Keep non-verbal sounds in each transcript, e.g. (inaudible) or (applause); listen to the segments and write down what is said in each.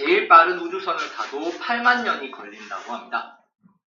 제일 빠른 우주선을 타도 8만 년이 걸린다고 합니다.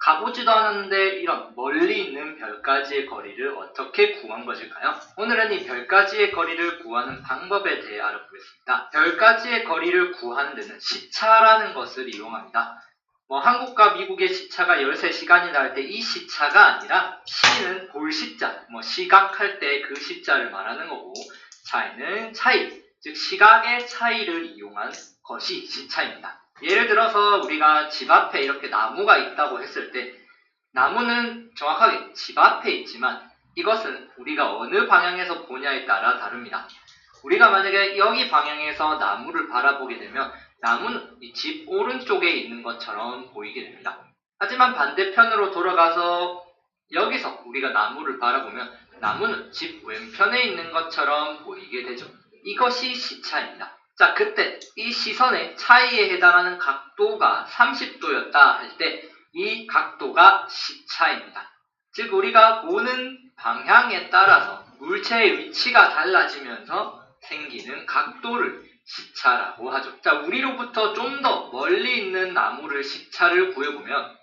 가보지도 않았는데 이런 멀리 있는 별까지의 거리를 어떻게 구한 것일까요? 오늘은 이 별까지의 거리를 구하는 방법에 대해 알아보겠습니다. 별까지의 거리를 구하는 데는 시차라는 것을 이용합니다. 뭐 한국과 미국의 시차가 13시간이 나올 때이 시차가 아니라 시는 볼 시자, 뭐 시각할 때 그 시자를 말하는 거고 차이는 차이, 즉 시각의 차이를 이용한 것이 시차입니다. 예를 들어서 우리가 집 앞에 이렇게 나무가 있다고 했을 때 나무는 정확하게 집 앞에 있지만 이것은 우리가 어느 방향에서 보냐에 따라 다릅니다. 우리가 만약에 여기 방향에서 나무를 바라보게 되면 나무는 이집 오른쪽에 있는 것처럼 보이게 됩니다. 하지만 반대편으로 돌아가서 여기서 우리가 나무를 바라보면 나무는 집 왼편에 있는 것처럼 보이게 되죠. 이것이 시차입니다. 자, 그때 이 시선의 차이에 해당하는 각도가 30도였다 할 때 이 각도가 시차입니다. 즉 우리가 보는 방향에 따라서 물체의 위치가 달라지면서 생기는 각도를 시차라고 하죠. 자, 우리로부터 좀 더 멀리 있는 나무를 시차를 구해보면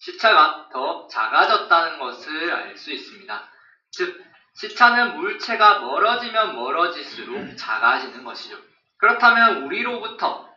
시차가 더 작아졌다는 것을 알 수 있습니다. 즉, 시차는 물체가 멀어지면 멀어질수록 작아지는 것이죠. 그렇다면 우리로부터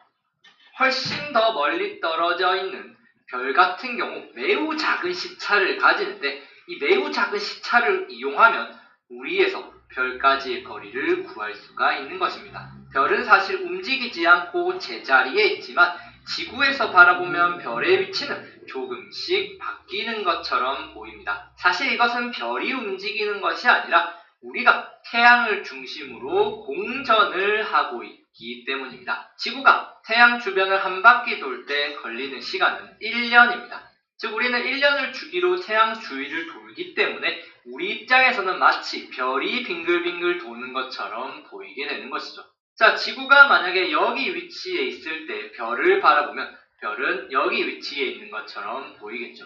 훨씬 더 멀리 떨어져 있는 별 같은 경우 매우 작은 시차를 가지는데 이 매우 작은 시차를 이용하면 우리에서 별까지의 거리를 구할 수가 있는 것입니다. 별은 사실 움직이지 않고 제자리에 있지만 지구에서 바라보면 별의 위치는 조금씩 바뀌는 것처럼 보입니다. 사실 이것은 별이 움직이는 것이 아니라 우리가 태양을 중심으로 공전을 하고 있기 때문입니다. 지구가 태양 주변을 한 바퀴 돌 때 걸리는 시간은 1년입니다. 즉 우리는 1년을 주기로 태양 주위를 돌기 때문에 우리 입장에서는 마치 별이 빙글빙글 도는 것처럼 보이게 되는 것이죠. 자, 지구가 만약에 여기 위치에 있을 때 별을 바라보면 별은 여기 위치에 있는 것처럼 보이겠죠.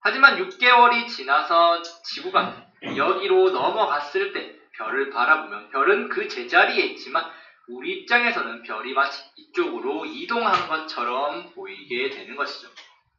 하지만 6개월이 지나서 지구가 여기로 넘어갔을 때 별을 바라보면 별은 그 제자리에 있지만 우리 입장에서는 별이 마치 이쪽으로 이동한 것처럼 보이게 되는 것이죠.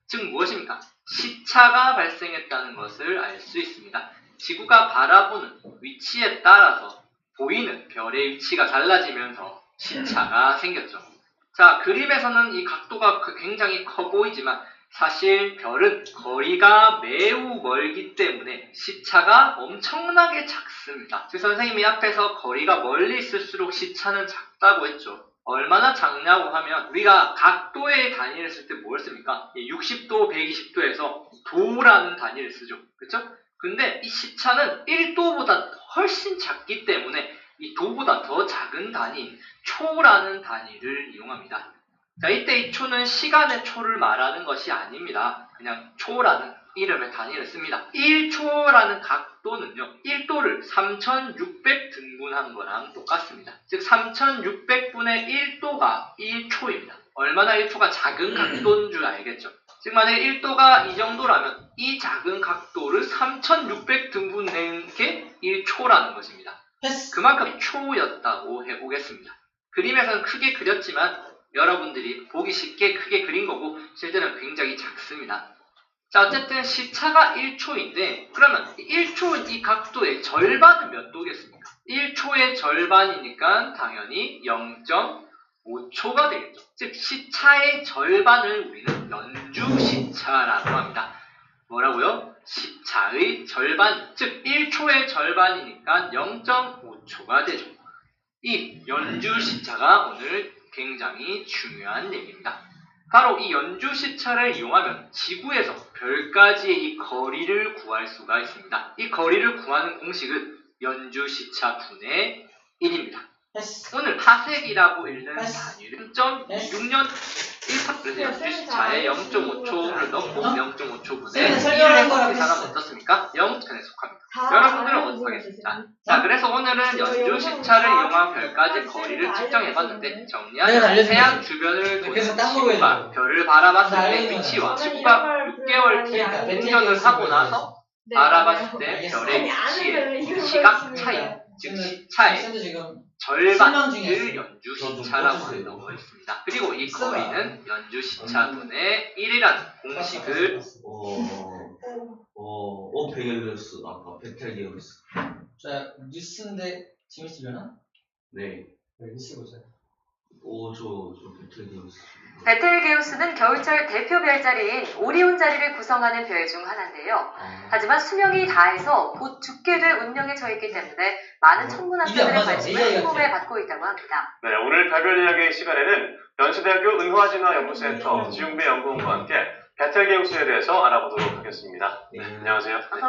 즉 무엇입니까? 시차가 발생했다는 것을 알 수 있습니다. 지구가 바라보는 위치에 따라서 보이는 별의 위치가 달라지면서 시차가 생겼죠. 자, 그림에서는 이 각도가 굉장히 커 보이지만 사실 별은 거리가 매우 멀기 때문에 시차가 엄청나게 작습니다. 즉 선생님이 앞에서 거리가 멀리 있을수록 시차는 작다고 했죠. 얼마나 작냐고 하면 우리가 각도의 단위를 쓸 때 뭘 씁니까? 60도, 120도에서 도라는 단위를 쓰죠. 그렇죠? 근데 이 시차는 1도보다 훨씬 작기 때문에 이 도보다 더 작은 단위인 초라는 단위를 이용합니다. 자, 이때 이 초는 시간의 초를 말하는 것이 아닙니다. 그냥 초라는 이름의 단위를 씁니다. 1초라는 각도는요, 1도를 3600 등분한 거랑 똑같습니다. 즉, 3600분의 1도가 1초입니다. 얼마나 1초가 작은 각도인 줄 알겠죠? 즉, 만약에 1도가 이 정도라면 이 작은 각도를 3600 등분된 게 1초라는 것입니다. 그만큼 초였다고 해보겠습니다. 그림에서는 크게 그렸지만 여러분들이 보기 쉽게 크게 그린 거고 실제는 굉장히 작습니다. 자 어쨌든 시차가 1초인데 그러면 1초인 이 각도의 절반은 몇 도겠습니까? 1초의 절반이니까 당연히 0.5초가 되겠죠. 즉 시차의 절반을 우리는 연주 시차라고 합니다. 뭐라고요? 시차의 절반, 즉 1초의 절반이니까 0.5초가 되죠. 이 연주 시차가 오늘 굉장히 중요한 얘기입니다. 바로 이 연주 시차를 이용하면 지구에서 별까지의 이 거리를 구할 수가 있습니다. 이 거리를 구하는 공식은 연주 시차 분의 1입니다. 오늘 파색이라고 읽는 단위를 0.26년 1파 그래서 연주 시차에 0.5초를 넣고 0.5초분의 1을 해서 계산하면 어떻습니까? 0편에 속합니다. 여러분들은 어떻게 하겠습니까? 자, 그래서 오늘은 연주 시차를 이용한 별까지 거리를 측정해봤는데 정리하면 태양 주변을 도는 지구가 별을 바라봤을 때 위치와 지구가 6개월 뒤에 공전을 하고 나서 바라봤을 때 별의 위치의 시각 차이, 즉 시차의 절반을 중에 연주 시차라고 꺼주세요. 한다고 했습니다. 그리고 이. 거리는 연주 시차 분의 1이라는 공식을 어, 어, 어, 베겔리우스, 아까 베텔기우스. 자, 뉴스인데 재밌으려나? 네. 네, 뉴스 보자. 오, 저, 저 베텔기우스. 베텔게우스는 겨울철 대표 별자리인 오리온 자리를 구성하는 별 중 하나인데요. 아, 하지만 수명이 다해서 곧 죽게 될 운명에 처했기 때문에 많은 천문학자들의. 관심을. 궁금해 받고 있다고 합니다. 네, 오늘 별별 이야기 시간에는 연수대학교 은화진화연구센터 지웅배 연구원과 함께 베텔게우스에 대해서 알아보도록 하겠습니다. 네. 안녕하세요. 어서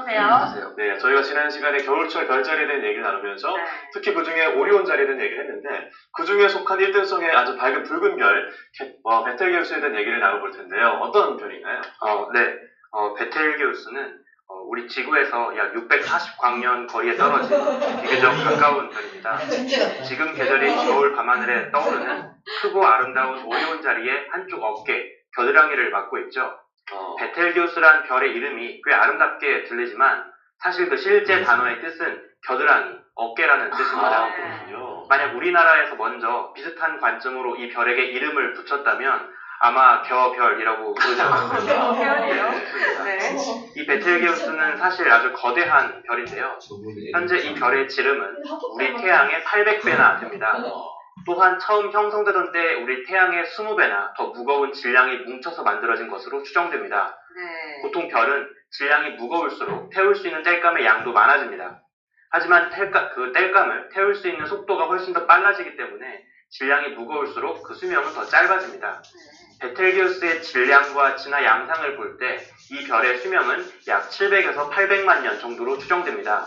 오세요. 네, 저희가 지난 시간에 겨울철 별자리에 대한 얘기를 나누면서 네. 특히 그 중에 오리온 자리에 대한 얘기를 했는데 그 중에 속한 1등성의 아주 밝은 붉은 별 게- 어, 베텔게우스에 대한 얘기를 나눠볼 텐데요. 어떤 별인가요? 어, 네. 어, 베텔게우스는 어, 우리 지구에서 약 640광년 거리에 떨어진 비교적 가까운 별입니다. 같다. 지금 계절인 겨울 밤하늘에 떠오르는 크고 아름다운 오리온 자리의 한쪽 어깨, 겨드랑이를 맡고 있죠. 어, 베텔기우스란 별의 이름이 꽤 아름답게 들리지만 사실 그 실제 단어의 뜻은 겨드랑이, 어깨라는 뜻입니다. 아, 그렇군요. 만약 우리나라에서 먼저 비슷한 관점으로 이 별에게 이름을 붙였다면 아마 겨별이라고 부르지 않았을까 별이요? 싶습니다. 네. 이 베텔게우스는 사실 아주 거대한 별인데요. 현재 이 별의 지름은 우리 태양의 800배나 됩니다. 또한 처음 형성되던 때 우리 태양의 20배나 더 무거운 질량이 뭉쳐서 만들어진 것으로 추정됩니다. 네. 보통 별은 질량이 무거울수록 태울 수 있는 땔감의 양도 많아집니다. 하지만 땔감, 그 땔감을 태울 수 있는 속도가 훨씬 더 빨라지기 때문에 질량이 무거울수록 그 수명은 더 짧아집니다. 베텔기우스의 질량과 진화 양상을 볼 때 이 별의 수명은 약 700에서 800만 년 정도로 추정됩니다.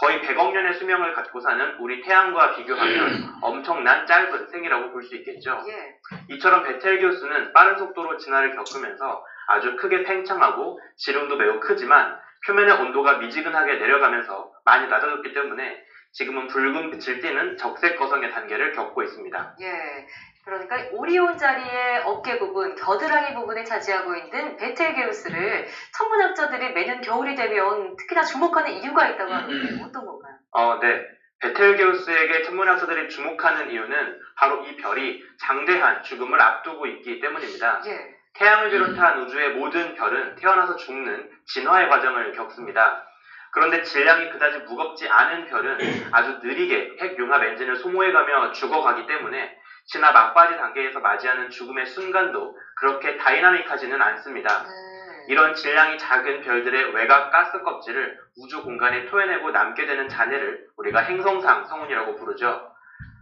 거의 100억 년의 수명을 갖고 사는 우리 태양과 비교하면 엄청난 짧은 생이라고 볼 수 있겠죠. 예. 이처럼 베텔기우스는 빠른 속도로 진화를 겪으면서 아주 크게 팽창하고 지름도 매우 크지만 표면의 온도가 미지근하게 내려가면서 많이 낮아졌기 때문에 지금은 붉은 빛을 띠는 적색 거성의 단계를 겪고 있습니다. 예. 그러니까 오리온 자리의 어깨 부분, 겨드랑이 부분에 차지하고 있는 베텔게우스를 천문학자들이 매년 겨울이 되면 특히나 주목하는 이유가 있다고 하는데 어떤 건가요? 어, 네. 베텔게우스에게 천문학자들이 주목하는 이유는 바로 이 별이 장대한 죽음을 앞두고 있기 때문입니다. 예. 태양을 비롯한 우주의 모든 별은 태어나서 죽는 진화의 과정을 겪습니다. 그런데 질량이 그다지 무겁지 않은 별은 아주 느리게 핵 융합 엔진을 소모해가며 죽어가기 때문에 진화 막바지 단계에서 맞이하는 죽음의 순간도 그렇게 다이나믹하지는 않습니다. 네. 이런 질량이 작은 별들의 외곽 가스 껍질을 우주 공간에 토해내고 남게 되는 잔해를 우리가 행성상 성운이라고 부르죠.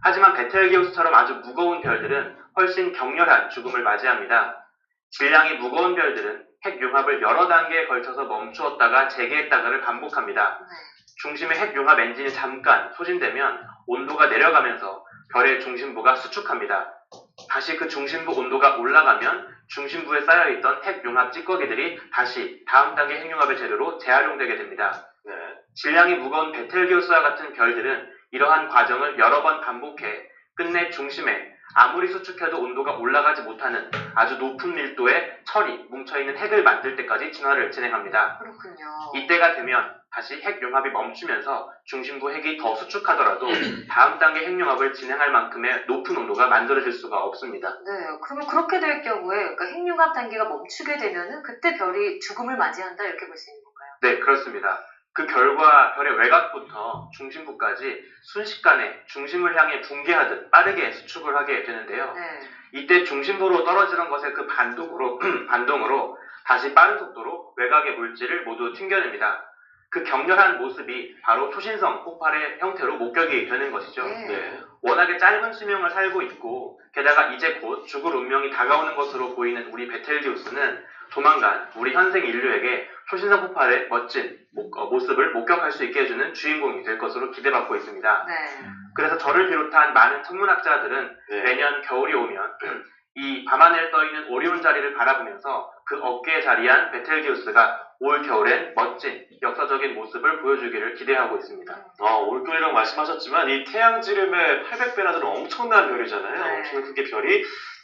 하지만 베텔기우스처럼 아주 무거운 별들은 훨씬 격렬한 죽음을 맞이합니다. 질량이 무거운 별들은 핵융합을 여러 단계에 걸쳐서 멈추었다가 재개했다가를 반복합니다. 네. 중심의 핵융합 엔진이 잠깐 소진되면 온도가 내려가면서 별의 중심부가 수축합니다. 다시 그 중심부 온도가 올라가면 중심부에 쌓여있던 핵융합 찌꺼기들이 다시 다음 단계 핵융합의 재료로 재활용되게 됩니다. 네. 질량이 무거운 베텔기우스와 같은 별들은 이러한 과정을 여러 번 반복해 끝내 중심에 아무리 수축해도 온도가 올라가지 못하는 아주 높은 밀도의 철이 뭉쳐있는 핵을 만들 때까지 진화를 진행합니다. 그렇군요. 이때가 되면 다시 핵융합이 멈추면서 중심부 핵이 더 수축하더라도 (clears throat) 다음 단계 핵융합을 진행할 만큼의 높은 온도가 만들어질 수가 없습니다. 네, 그러면 그렇게 될 경우에 그러니까 핵융합 단계가 멈추게 되면은 그때 별이 죽음을 맞이한다 이렇게 볼 수 있는 건가요? 네, 그렇습니다. 그 별과 별의 외곽부터 중심부까지 순식간에 중심을 향해 붕괴하듯 빠르게 수축을 하게 되는데요. 네. 이때 중심부로 떨어지는 것의 그 반동으로, (clears throat) 반동으로 다시 빠른 속도로 외곽의 물질을 모두 튕겨냅니다. 그 격렬한 모습이 바로 초신성 폭발의 형태로 목격이 되는 것이죠. 네. 네. 워낙에 짧은 수명을 살고 있고 게다가 이제 곧 죽을 운명이 다가오는 것으로 보이는 우리 베텔기우스는 조만간 우리 현생 인류에게 초신성 폭발의 멋진 모- 어, 모습을 목격할 수 있게 해주는 주인공이 될 것으로 기대받고 있습니다. 네. 그래서 저를 비롯한 많은 천문학자들은 네. 매년 겨울이 오면 이 밤하늘에 떠있는 오리온 자리를 바라보면서 그 어깨에 자리한 베텔기우스가 올 겨울엔 멋진 역사적인 모습을 보여주기를 기대하고 있습니다. 어, 올겨울이라고 말씀하셨지만 이 태양 지름의 800배나 되는 엄청난 별이잖아요. 네. 엄청난 크게 별이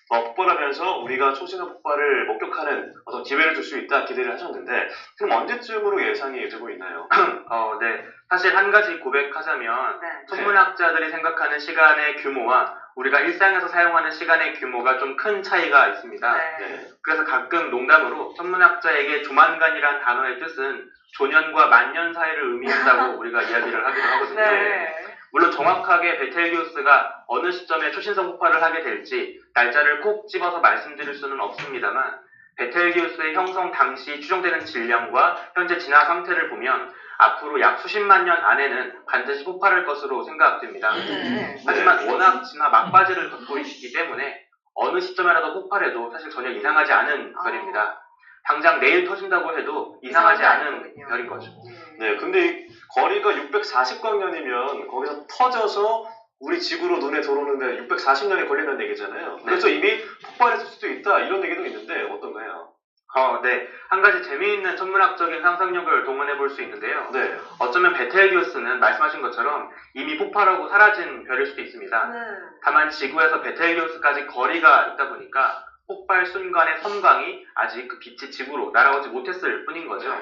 어, 폭발하면서 우리가 초신성 폭발을 목격하는 어떤 기회를 줄 수 있다 기대를 하셨는데 그럼 언제쯤으로 예상이 되고 있나요? (clears throat) 어, 네. 사실 한 가지 고백하자면 네. 천문학자들이 생각하는 시간의 규모와 우리가 일상에서 사용하는 시간의 규모가 좀 큰 차이가 있습니다. 네. 네. 그래서 가끔 농담으로 천문학자에게 조만간이란 단어의 뜻은 조년과 만년 사이를 의미한다고 (laughs) 우리가 이야기를 하기도 하거든요. 네. 물론 정확하게 베텔기우스가 어느 시점에 초신성 폭발을 하게 될지 날짜를 콕 집어서 말씀드릴 수는 없습니다만 베텔기우스의 형성 당시 추정되는 질량과 현재 진화 상태를 보면 앞으로 약 수십만 년 안에는 반드시 폭발할 것으로 생각됩니다. 네. 하지만 워낙 진화 막바지를 걷고 있기 때문에 어느 시점에라도 폭발해도 사실 전혀 이상하지 않은 아. 별입니다. 당장 내일 터진다고 해도 이상하지 않은. 별인 거죠. 네, 근데 이 거리가 640광년이면 거기서 터져서 우리 지구로 눈에 들어오는데 640년이 걸린다는 얘기잖아요. 그래서 이미 폭발했을 수도 있다 이런 얘기도 있는데 어떤가요? 어, 네. 한 가지 재미있는 천문학적인 상상력을 동원해 볼 수 있는데요. 네, 어쩌면 베텔기우스는 말씀하신 것처럼 이미 폭발하고 사라진 별일 수도 있습니다. 네. 다만 지구에서 베텔기우스까지 거리가 있다 보니까 폭발 순간의 섬광이 아직 그 빛이 지구로 날아오지 못했을 뿐인 거죠.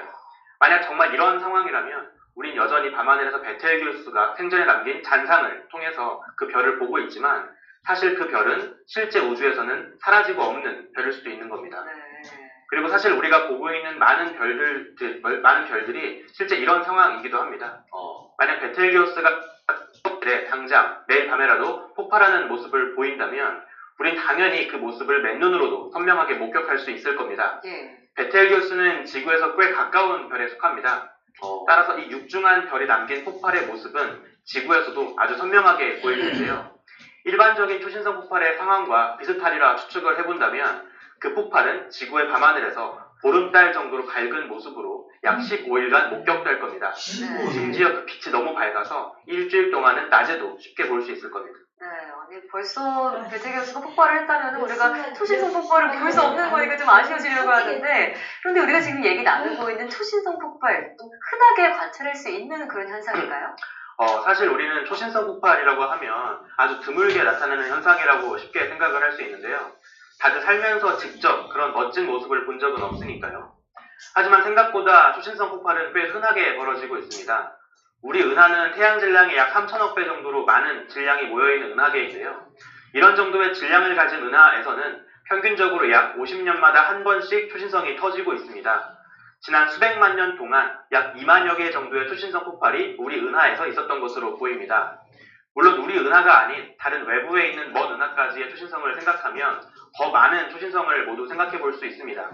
만약 정말 이런 상황이라면 우린 여전히 밤하늘에서 베텔기우스가 생전에 남긴 잔상을 통해서 그 별을 보고 있지만 사실 그 별은 실제 우주에서는 사라지고 없는 별일 수도 있는 겁니다. 네. 그리고 사실 우리가 보고 있는 많은 별들, 들- 많은 별들이 실제 이런 상황이기도 합니다. 어, 만약 베텔기우스가 네, 당장 내일 밤에라도 폭발하는 모습을 보인다면 우린 당연히 그 모습을 맨눈으로도 선명하게 목격할 수 있을 겁니다. 예. 베텔기우스는 지구에서 꽤 가까운 별에 속합니다. 어, 따라서 이 육중한 별이 남긴 폭발의 모습은 지구에서도 아주 선명하게 보일 텐데요. 일반적인 초신성 폭발의 상황과 비슷하리라 추측을 해본다면 그 폭발은 지구의 밤하늘에서 보름달 정도로 밝은 모습으로 약 15일간 목격될 겁니다. 네. 심지어 그 빛이 너무 밝아서 일주일 동안은 낮에도 쉽게 볼 수 있을 겁니다. 네, 아니 벌써 베테기우스가 폭발을 했다면 우리가 초신성 폭발을 볼 수 없는 거니까 좀 아쉬워지려고 하는데 그런데 우리가 지금 얘기 나누고 있는 초신성 폭발 좀 흔하게 관찰할 수 있는 그런 현상인가요? (clears throat) 어, 사실 우리는 초신성 폭발이라고 하면 아주 드물게 나타나는 현상이라고 쉽게 생각을 할 수 있는데요. 다들 살면서 직접 그런 멋진 모습을 본 적은 없으니까요. 하지만 생각보다 초신성 폭발은 꽤 흔하게 벌어지고 있습니다. 우리 은하는 태양 질량의 약 3천억 배 정도로 많은 질량이 모여있는 은하계인데요. 이런 정도의 질량을 가진 은하에서는 평균적으로 약 50년마다 한 번씩 초신성이 터지고 있습니다. 지난 수백만 년 동안 약 2만여 개 정도의 초신성 폭발이 우리 은하에서 있었던 것으로 보입니다. 물론 우리 은하가 아닌 다른 외부에 있는 먼 은하까지의 초신성을 생각하면 더 많은 초신성을 모두 생각해 볼 수 있습니다.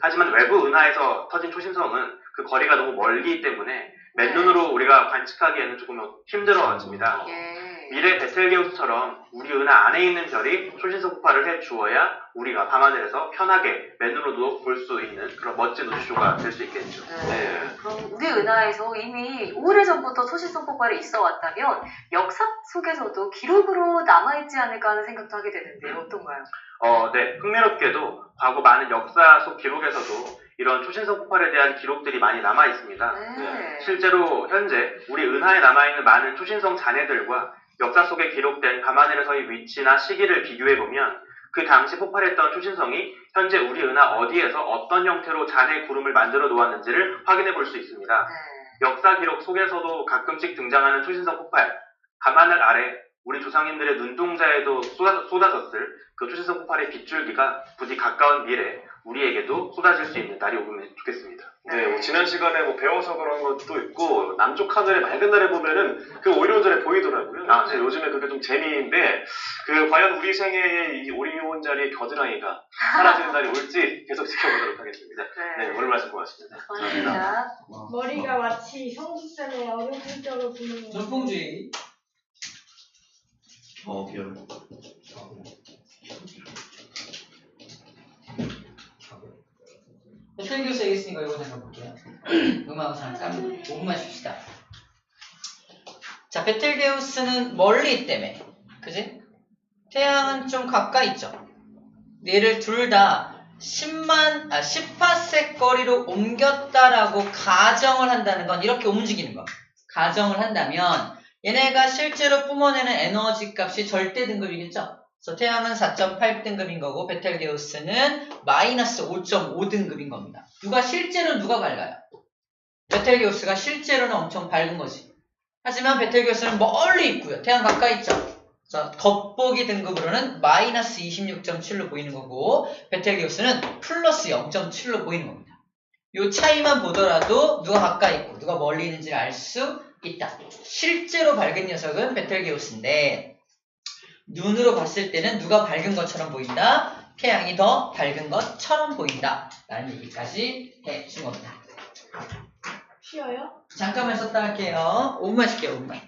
하지만 외부 은하에서 터진 초신성은 그 거리가 너무 멀기 때문에 맨눈으로 우리가 관측하기에는 조금 힘들어집니다. 예. 미래 베텔게우스처럼 우리 은하 안에 있는 별이 초신성 폭발을 해 주어야 우리가 밤하늘에서 편하게 맨눈으로도 볼 수 있는 그런 멋진 우주쇼가 될 수 있겠죠. 네. 그럼 우리 은하에서 이미 오래전부터 초신성 폭발이 있어 왔다면 역사 속에서도 기록으로 남아있지 않을까 하는 생각도 하게 되는데요. 어떤가요? 어, 네. 흥미롭게도 과거 많은 역사 속 기록에서도 이런 초신성 폭발에 대한 기록들이 많이 남아 있습니다. 네. 실제로 현재 우리 은하에 남아 있는 많은 초신성 잔해들과 역사 속에 기록된 밤하늘에서의 위치나 시기를 비교해보면 그 당시 폭발했던 초신성이 현재 우리 은하 어디에서 어떤 형태로 잔해 구름을 만들어 놓았는지를 확인해 볼 수 있습니다. 네. 역사 기록 속에서도 가끔씩 등장하는 초신성 폭발, 밤하늘 아래 우리 조상님들의 눈동자에도 쏟아, 쏟아졌 을 그 초신성 폭발의 빗줄기가 부디 가까운 미래 우리에게도 쏟아질 수 있는 날이 오면 좋겠습니다. 네, 뭐 지난 시간에 뭐 배워서 그런 것도 있고 남쪽 하늘의 맑은 날에 보면은 그 오리온 자리 보이더라고요. 아, 그래서 요즘에 그게 좀 재미인데 그 과연 우리 생애에 이 오리온 자리의 겨드랑이가 사라지는 날이 올지 계속 지켜보도록 하겠습니다. 네, 오늘 말씀 고맙습니다. 고맙습니다. 머리가 마치 성수쌤의 어른 성격을 보는 것 전통주의 어, 별. 베텔 기우스 얘기했으니까 이거 잠깐 볼게요. (clears throat) 음악을 잠깐 5분만 쉽시다. 자, 베텔게우스는 멀리 있다며. 그지? 태양은 좀 가까이 있죠. 얘를 둘 다 10만, 아, 10파섹 거리로 옮겼다라고 가정을 한다는 건 이렇게 움직이는 거. 가정을 한다면 얘네가 실제로 뿜어내는 에너지 값이 절대 등급이겠죠? 그래서 태양은 4.8등급인 거고 베텔게우스는 마이너스 5.5등급인 겁니다. 누가 실제로 누가 밝아요? 베텔게우스가 실제로는 엄청 밝은 거지. 하지만 베텔게우스는 멀리 있고요. 태양 가까이 있죠. 자, 겉보기 등급으로는 마이너스 26.7로 보이는 거고 베텔게우스는 플러스 0.7로 보이는 겁니다. 요 차이만 보더라도 누가 가까이 있고 누가 멀리 있는지를 알 수 있다. 실제로 밝은 녀석은 베텔게우스인데 눈으로 봤을 때는 누가 밝은 것처럼 보인다. 태양이 더 밝은 것처럼 보인다. 라는 얘기까지 해준 겁니다. 쉬어요? 잠깐만 썼다 할게요. 5분만 쉴게요, 5분만.